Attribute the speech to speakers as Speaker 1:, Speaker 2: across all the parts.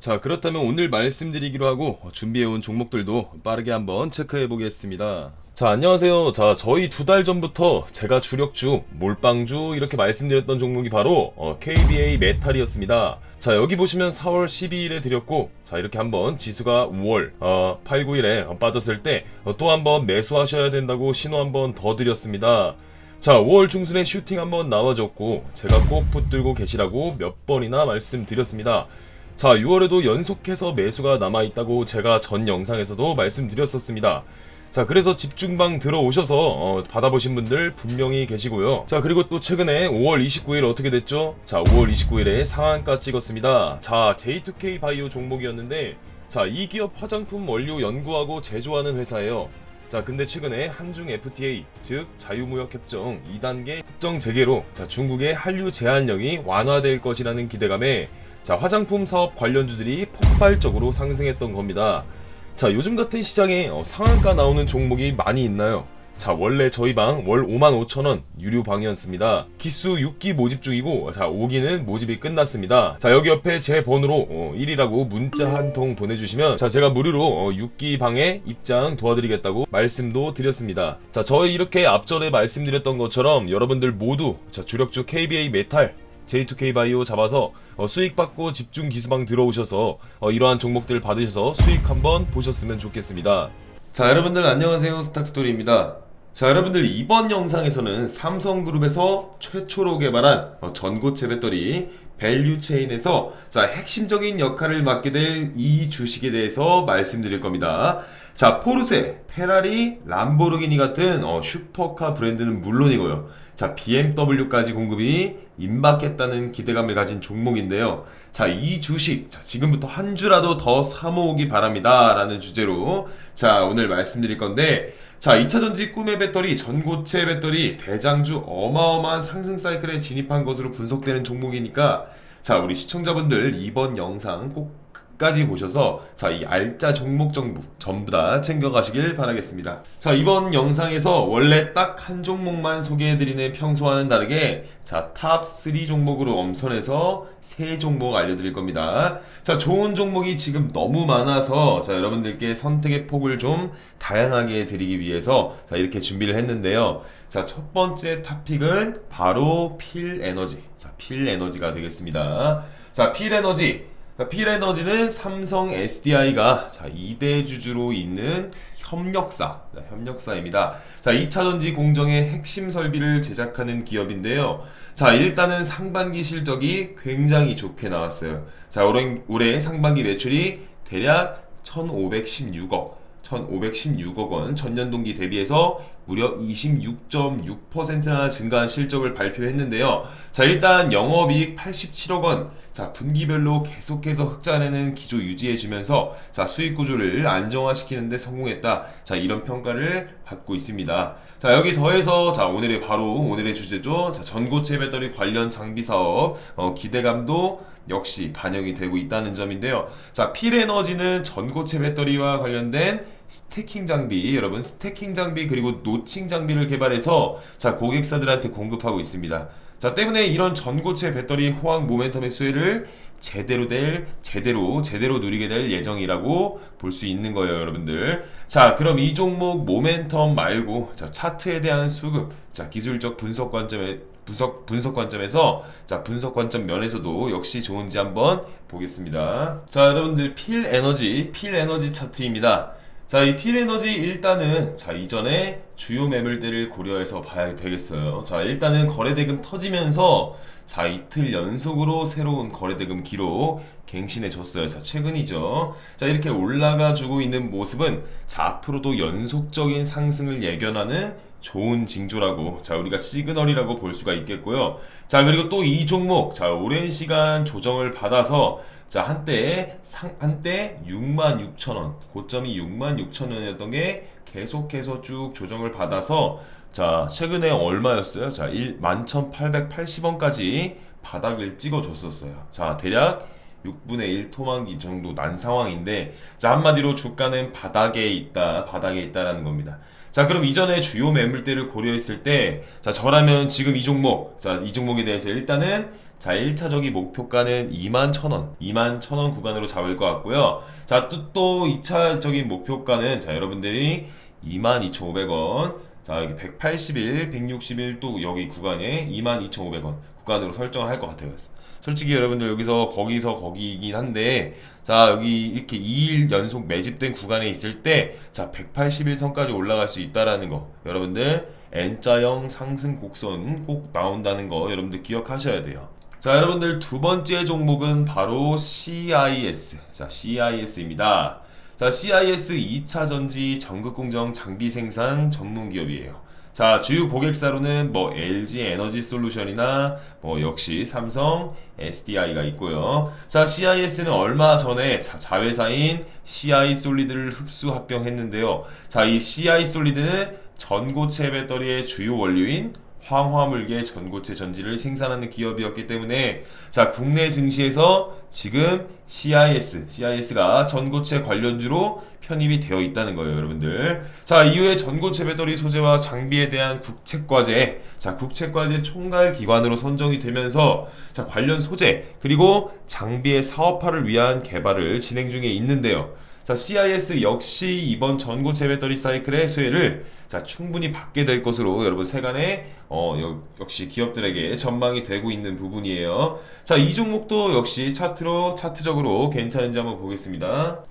Speaker 1: 자, 그렇다면 오늘 말씀드리기로 하고 준비해온 종목들도 빠르게 한번 체크해 보겠습니다. 자, 안녕하세요. 자, 저희 두 달 전부터 제가 주력주, 몰빵주 이렇게 말씀드렸던 종목이 바로 어, KBA 메탈이었습니다. 자, 여기 보시면 4월 12일에 드렸고, 자, 이렇게 한번 지수가 5월 어, 8, 9일에 빠졌을 때 또 한번 매수하셔야 된다고 신호 한번 더 드렸습니다. 자, 5월 중순에 슈팅 한번 나와줬고, 제가 꼭 붙들고 계시라고 몇 번이나 말씀드렸습니다. 자, 6월에도 연속해서 매수가 남아있다고 제가 전 영상에서도 말씀드렸었습니다. 자, 그래서 집중방 들어오셔서 어, 받아보신 분들 분명히 계시고요. 자, 그리고 또 최근에 5월 29일 어떻게 됐죠? 자, 5월 29일에 상한가 찍었습니다. 자, J2K 바이오 종목이었는데, 자, 이 기업 화장품 원료 연구하고 제조하는 회사예요. 자, 근데 최근에 한중 FTA, 즉 자유무역 협정 2단계 협정 재개로 자, 중국의 한류 제한령이 완화될 것이라는 기대감에 자, 화장품 사업 관련주들이 폭발적으로 상승했던 겁니다. 자, 요즘 같은 시장에 어, 상한가 나오는 종목이 많이 있나요? 자, 원래 저희 방 월 55,000원 유료 방이었습니다. 기수 6기 모집 중이고, 자, 5기는 모집이 끝났습니다. 자, 여기 옆에 제 번호로 어, 1이라고 문자 한 통 보내주시면, 자, 제가 무료로 어, 6기 방에 입장 도와드리겠다고 말씀도 드렸습니다. 자, 저희 이렇게 앞전에 말씀드렸던 것처럼 여러분들 모두 자, 주력주 KBA 메탈, J2K 바이오 잡아서 어, 수익 받고 집중 기수방 들어오셔서 어, 이러한 종목들 받으셔서 수익 한번 보셨으면 좋겠습니다. 자, 여러분들 안녕하세요. 스탁스토리입니다. 자, 여러분들 이번 영상에서는 삼성그룹에서 최초로 개발한 어, 전고체 배터리 밸류체인에서 자, 핵심적인 역할을 맡게 될 이 주식에 대해서 말씀드릴 겁니다. 자, 포르쉐, 페라리, 람보르기니 같은 어, 슈퍼카 브랜드는 물론이고요. 자, BMW까지 공급이 임박했다는 기대감을 가진 종목인데요. 자, 이 주식, 자, 지금부터 한 주라도 더 사모으기 바랍니다. 라는 주제로, 자, 오늘 말씀드릴 건데, 자, 2차전지 꿈의 배터리, 전고체 배터리, 대장주 어마어마한 상승 사이클에 진입한 것으로 분석되는 종목이니까, 자, 우리 시청자분들 이번 영상 꼭 끝까지 보셔서 자, 이 알짜 종목 정보 전부 다 챙겨가시길 바라겠습니다. 자, 이번 영상에서 원래 딱 한 종목만 소개해드리는 평소와는 다르게 자, 탑 3 종목으로 엄선해서 세 종목 알려드릴 겁니다. 자, 좋은 종목이 지금 너무 많아서 자, 여러분들께 선택의 폭을 좀 다양하게 드리기 위해서 자, 이렇게 준비를 했는데요. 자, 첫 번째 탑픽은 바로 필 에너지. 자, 필 에너지가 되겠습니다. 자, 필 에너지. 자, 필에너지는 삼성 SDI가 자, 2대 주주로 있는 협력사, 자, 협력사입니다. 자, 2차전지 공정의 핵심 설비를 제작하는 기업인데요. 자, 일단은 상반기 실적이 굉장히 좋게 나왔어요. 자, 올해, 올해 상반기 매출이 대략 1,516억. 1,516억 원 전년 동기 대비해서 무려 26.6%나 증가한 실적을 발표했는데요. 자, 일단 영업이익 87억 원. 자, 분기별로 계속해서 흑자내는 기조 유지해주면서 자, 수익 구조를 안정화시키는데 성공했다. 자, 이런 평가를 받고 있습니다. 자, 여기 더해서 자, 오늘의 바로 오늘의 주제죠. 자, 전고체 배터리 관련 장비 사업 어, 기대감도 역시 반영이 되고 있다는 점인데요. 자, 필에너지는 전고체 배터리와 관련된 스태킹 장비, 여러분 스태킹 장비 그리고 노칭 장비를 개발해서 자, 고객사들한테 공급하고 있습니다. 자, 때문에 이런 전고체 배터리 호황 모멘텀의 수혜를 제대로 될, 제대로, 제대로 누리게 될 예정이라고 볼 수 있는 거예요, 여러분들. 자, 그럼 이 종목 모멘텀 말고, 자, 차트에 대한 수급, 자, 기술적 분석 관점에, 분석, 분석 관점에서, 자, 분석 관점 면에서도 역시 좋은지 한번 보겠습니다. 자, 여러분들, 필 에너지, 필 에너지 차트입니다. 자, 이 필 에너지 일단은 자, 이전에 주요 매물대를 고려해서 봐야 되겠어요. 자, 일단은 거래대금 터지면서 자, 이틀 연속으로 새로운 거래대금 기록 갱신해 줬어요. 자, 최근이죠. 자, 이렇게 올라가 주고 있는 모습은 자, 앞으로도 연속적인 상승을 예견하는 좋은 징조라고 자 우리가 시그널이라고 볼 수가 있겠고요. 자 그리고 또 이 종목 자 오랜 시간 조정을 받아서 자 한때 상 한때 6만 6천 원 고점이 6만 6천 원이었던 게 계속해서 쭉 조정을 받아서 자 최근에 얼마였어요? 자 11,880원까지 바닥을 찍어줬었어요. 자 대략 6분의 1 토막이 정도 난 상황인데 자 한마디로 주가는 바닥에 있다 바닥에 있다라는 겁니다. 자 그럼 이전에 주요 매물대를 고려했을 때 자 저라면 지금 이 종목 자 이 종목에 대해서 일단은 자, 1차적인 목표가는 2만 1,000원, 2만 1,000원 구간으로 잡을 것 같고요. 자, 또, 또 2차적인 목표가는 자, 여러분들이 22,500원, 자, 여기 181, 161 또 여기 구간에 22,500원 구간으로 설정을 할 것 같아요. 솔직히 여러분들 여기서 거기서 거기이긴 한데 자 여기 이렇게 2일 연속 매집된 구간에 있을 때자 181선까지 올라갈 수 있다라는 거 여러분들 N자형 상승 곡선 꼭 나온다는 거 여러분들 기억하셔야 돼요 자 여러분들 두 번째 종목은 바로 CIS 자 CIS입니다 자 CIS 2차 전지 전극 공정 장비 생산 전문 기업이에요 자, 주요 고객사로는 뭐 LG 에너지 솔루션이나 뭐 역시 삼성 SDI가 있고요. 자, CIS는 얼마 전에 자, 자회사인 CI 솔리드를 흡수 합병했는데요. 자, 이 CI 솔리드는 전고체 배터리의 주요 원료인 황화물계 전고체 전지를 생산하는 기업이었기 때문에 자 국내 증시에서 지금 CIS, CIS가 전고체 관련주로 편입이 되어 있다는 거예요, 여러분들. 자 이후에 전고체 배터리 소재와 장비에 대한 국책과제, 자 국책과제 총괄 기관으로 선정이 되면서 자 관련 소재 그리고 장비의 사업화를 위한 개발을 진행 중에 있는데요. 자, CIS 역시 이번 전고체 배터 리 사이클의 수혜를 자, 충분히 받게 될 것으로 여러분 세간에 어, 여, 역시 기업들에게 전망이 되고 있는 부분이에요. 자, 이 종목도 역시 차트로 차트적으로 괜찮은지 한번 보겠습니다.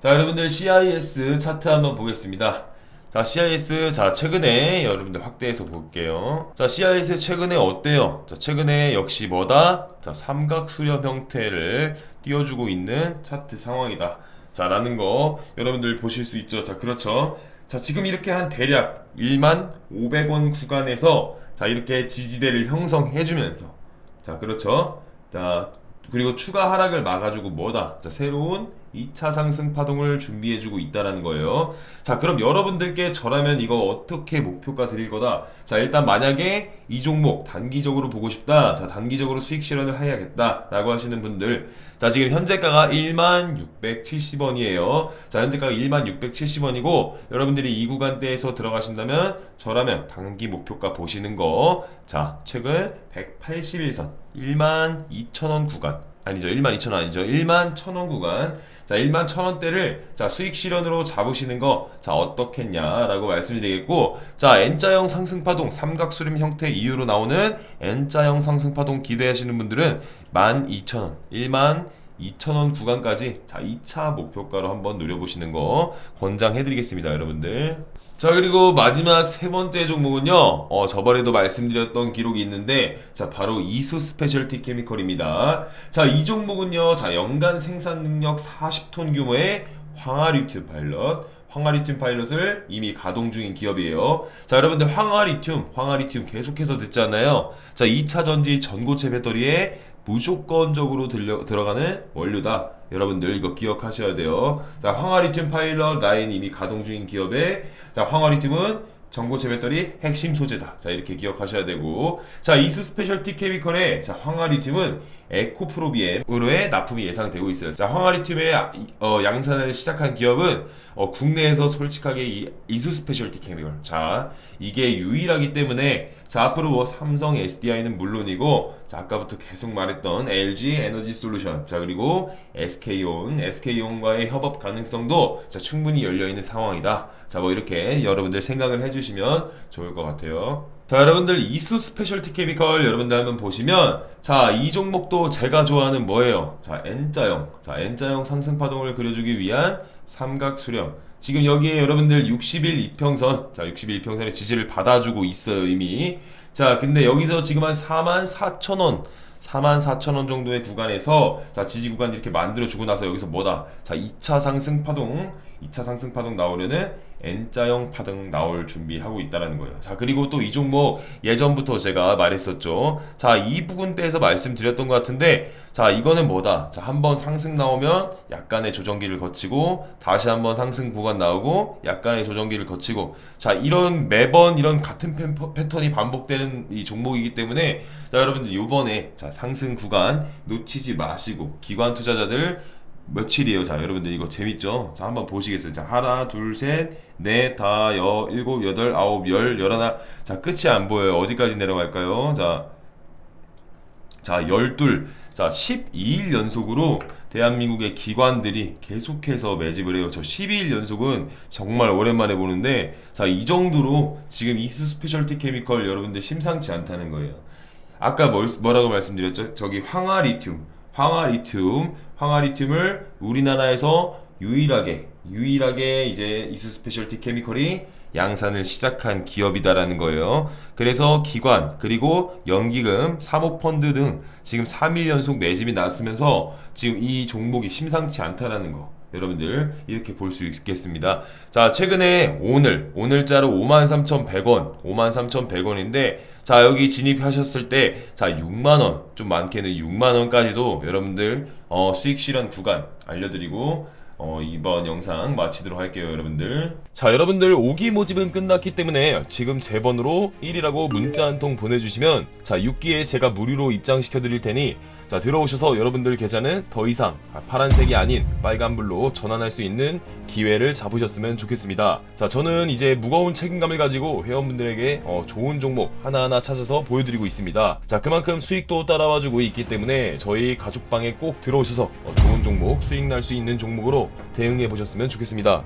Speaker 1: 자, 여러분들 CIS 차트 한번 보겠습니다. 자, CIS, 자, 최근에 여러분들 확대해서 볼게요. 자, CIS 최근에 어때요? 자, 최근에 역시 뭐다? 자, 삼각 수렴 형태를 띄워주고 있는 차트 상황이다. 자, 라는 거 여러분들 보실 수 있죠. 자, 그렇죠. 자, 지금 이렇게 한 대략 1만 500원 구간에서 자, 이렇게 지지대를 형성해주면서 자, 그렇죠. 자, 그리고 추가 하락을 막아주고 뭐다? 자, 새로운 2차 상승 파동을 준비해주고 있다라는 거예요. 자, 그럼 여러분들께 저라면 이거 어떻게 목표가 드릴 거다? 자, 일단 만약에 이 종목 단기적으로 보고 싶다. 자, 단기적으로 수익 실현을 해야겠다. 라고 하시는 분들. 자, 지금 현재가가 1670원이에요. 자, 현재가가 1670원이고, 여러분들이 이 구간대에서 들어가신다면, 저라면 단기 목표가 보시는 거. 자, 최근 181선, 12,000원 구간. 아니죠. 1만 2천 원 아니죠. 1만 1천 원 구간. 자, 1만 1천 원대를 자, 수익 실현으로 잡으시는 거 자, 어떻겠냐라고 말씀이 되겠고 자, N자형 상승 파동 삼각 수렴 형태 이후로 나오는 N자형 상승 파동 기대하시는 분들은 12,000원, 1만 2,000원 구간까지 자, 2차 목표가로 한번 노려보시는 거 권장해 드리겠습니다, 여러분들. 자 그리고 마지막 세 번째 종목은요. 어, 저번에도 말씀드렸던 기록이 있는데 자 바로 이수 스페셜티 케미컬입니다. 자 이 종목은요. 자 연간 생산 능력 40톤 규모의 황화리튬 파일럿 황화리튬 파일럿을 이미 가동 중인 기업이에요. 자, 여러분들 황화리튬, 황화리튬 계속해서 듣잖아요. 자, 2차 전지 전고체 배터리에 무조건적으로 들려, 들어가는 원료다. 여러분들 이거 기억하셔야 돼요. 자, 황화리튬 파일럿 라인 이미 가동 중인 기업에 자, 황화리튬은 전고체 배터리 핵심 소재다. 자, 이렇게 기억하셔야 되고. 자, 이수 스페셜티 케미컬의 자, 황화리튬은 에코프로비엠으로의 납품이 예상되고 있어요. 자, 황화리튬의 어, 양산을 시작한 기업은 어, 국내에서 솔직하게 이 이수 스페셜티 케미컬. 자, 이게 유일하기 때문에 자, 앞으로 뭐 삼성 SDI는 물론이고 자, 아까부터 계속 말했던 LG 에너지 솔루션. 자, 그리고 SK온, SK온과의 협업 가능성도 자, 충분히 열려 있는 상황이다. 자, 뭐 이렇게 여러분들 생각을 해 주시면 좋을 것 같아요. 자 여러분들 이수 스페셜티 케미컬 여러분들 한번 보시면 자 이 종목도 제가 좋아하는 뭐예요? 자 N자형. 자 N자형 상승 파동을 그려주기 위한 삼각 수렴. 지금 여기에 여러분들 60일 이평선 자 60일 이평선의 지지를 받아주고 있어요 이미. 자 근데 여기서 지금 한 4만 4천원 4만 4천 원 정도의 구간에서 자 지지 구간 이렇게 만들어 주고 나서 여기서 뭐다? 자 2차 상승 파동 2차 상승 파동 나오려는 N자형 파동 나올 준비하고 있다라는 거예요. 자 그리고 또 이 종목 예전부터 제가 말했었죠. 자 이 부분대에서 말씀드렸던 것 같은데 자 이거는 뭐다? 자 한 번 상승 나오면 약간의 조정기를 거치고 다시 한번 상승 구간 나오고 약간의 조정기를 거치고 자 이런 매번 이런 같은 패턴이 반복되는 이 종목이기 때문에 자 여러분들 요번에 자 상승 구간 놓치지 마시고 기관 투자자들 며칠이에요. 자, 여러분들 이거 재밌죠? 자, 한번 보시겠어요? 자, 하나, 둘, 셋, 넷, 다, 여, 일곱, 여덟, 아홉, 열, 열하나. 자, 끝이 안 보여요. 어디까지 내려갈까요? 자, 자, 12, 자, 12일 연속으로 대한민국의 기관들이 계속해서 매집을 해요. 저 12일 연속은 정말 오랜만에 보는데, 자, 이 정도로 지금 이스 스페셜티 케미컬 여러분들 심상치 않다는 거예요. 아까 뭘, 뭐라고 말씀드렸죠? 저기 황화리튬, 황화리튬, 황화리튬을 우리나라에서 유일하게, 유일하게 이제 이스 스페셜티 케미컬이 양산을 시작한 기업이다라는 거예요. 그래서 기관 그리고 연기금, 사모펀드 등 지금 3일 연속 매집이 나왔으면서 지금 이 종목이 심상치 않다라는 거. 여러분들 이렇게 볼 수 있겠습니다. 자 최근에 오늘 오늘자로 53,100원 53,100원인데 자 여기 진입하셨을 때 자 6만 원 좀 많게는 6만 원까지도 여러분들 어, 수익 실현 구간 알려 드리고 어, 이번 영상 마치도록 할게요, 여러분들. 자, 여러분들 오기 모집은 끝났기 때문에 지금 제 번호로 1이라고 문자 한 통 보내주시면 자, 6기에 제가 무료로 입장시켜 드릴 테니 자, 들어오셔서 여러분들 계좌는 더 이상 파란색이 아닌 빨간불로 전환할 수 있는 기회를 잡으셨으면 좋겠습니다. 자, 저는 이제 무거운 책임감을 가지고 회원분들에게 어, 좋은 종목 하나하나 찾아서 보여드리고 있습니다. 자, 그만큼 수익도 따라와주고 있기 때문에 저희 가족방에 꼭 들어오셔서 어, 좋은 종목, 수익 날 수 있는 종목으로 대응해 보셨으면 좋겠습니다.